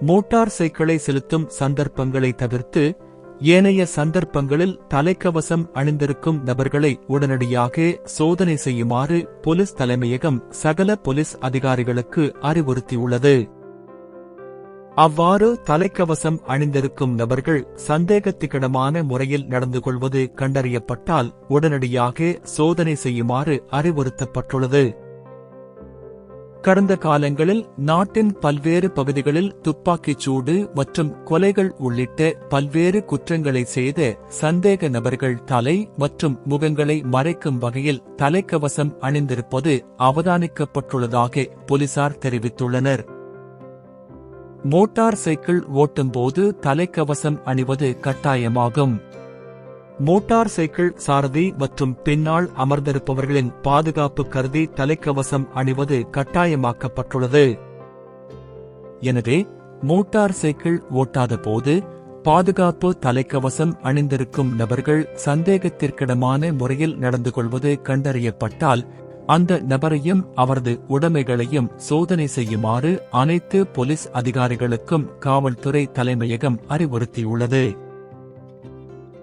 Motor சைக்கிளை செலுத்தும் சந்தர்ப்பங்களை தவிர்த்து ஏனைய சந்தர்ப்பங்களில் தலைக்கவசம் அணிந்திருக்கும் நபர்களை உடனடியாக சோதனை செய்யுமாறு போலீஸ் தலைமையகம் சகல போலீஸ் அதிகாரிகளுக்கு அறிவுறுத்தியுள்ளது. அவ்வாறு தலைக்கவசம் அணிந்திருக்கும் நபர்கள் சந்தேகத்திகடமான முறையில் நடந்து கொள்வது கண்டறியப்பட்டால் உடனடியாக சோதனை செய்யுமாறு அறிவுறுத்தப்பட்டுள்ளது. கடந்த காலங்களில் நாட்டின் பல்வேறு பகுதிகளில் துப்பாக்கிச் சூடு மற்றும் கொலைகள் உள்ளிட்ட பல்வேறு குற்றங்களை செய்த சந்தேக நபர்கள் தலை மற்றும் முகங்களை மறைக்கும் வகையில் தலைக்கவசம் அணிந்திருப்பது அவதானிக்கப்பட்டுள்ளதாக போலீசார் தெரிவித்துள்ளனர். மோட்டார் சைக்கிள் ஓட்டும்போது தலைக்கவசம் அணிவது கட்டாயமாகும். மோட்டார் சைக்கிள் சாரதி மற்றும் பின்னால் அமர்ந்திருப்பவர்களின் பாதுகாப்பு கருதி தலைக்கவசம் அணிவது கட்டாயமாக்கப்பட்டுள்ளது. எனவே மோட்டார் சைக்கிள் ஓட்டாத போது பாதுகாப்பு தலைக்கவசம் அணிந்திருக்கும் நபர்கள் சந்தேகத்திற்கிடமான முறையில் நடந்து கொள்வது கண்டறியப்பட்டால் அந்த நபரையும் அவரது உடைமைகளையும் சோதனை செய்யுமாறு அனைத்து போலீஸ் அதிகாரிகளுக்கும் காவல்துறை தலைமையகம் அறிவுறுத்தியுள்ளது.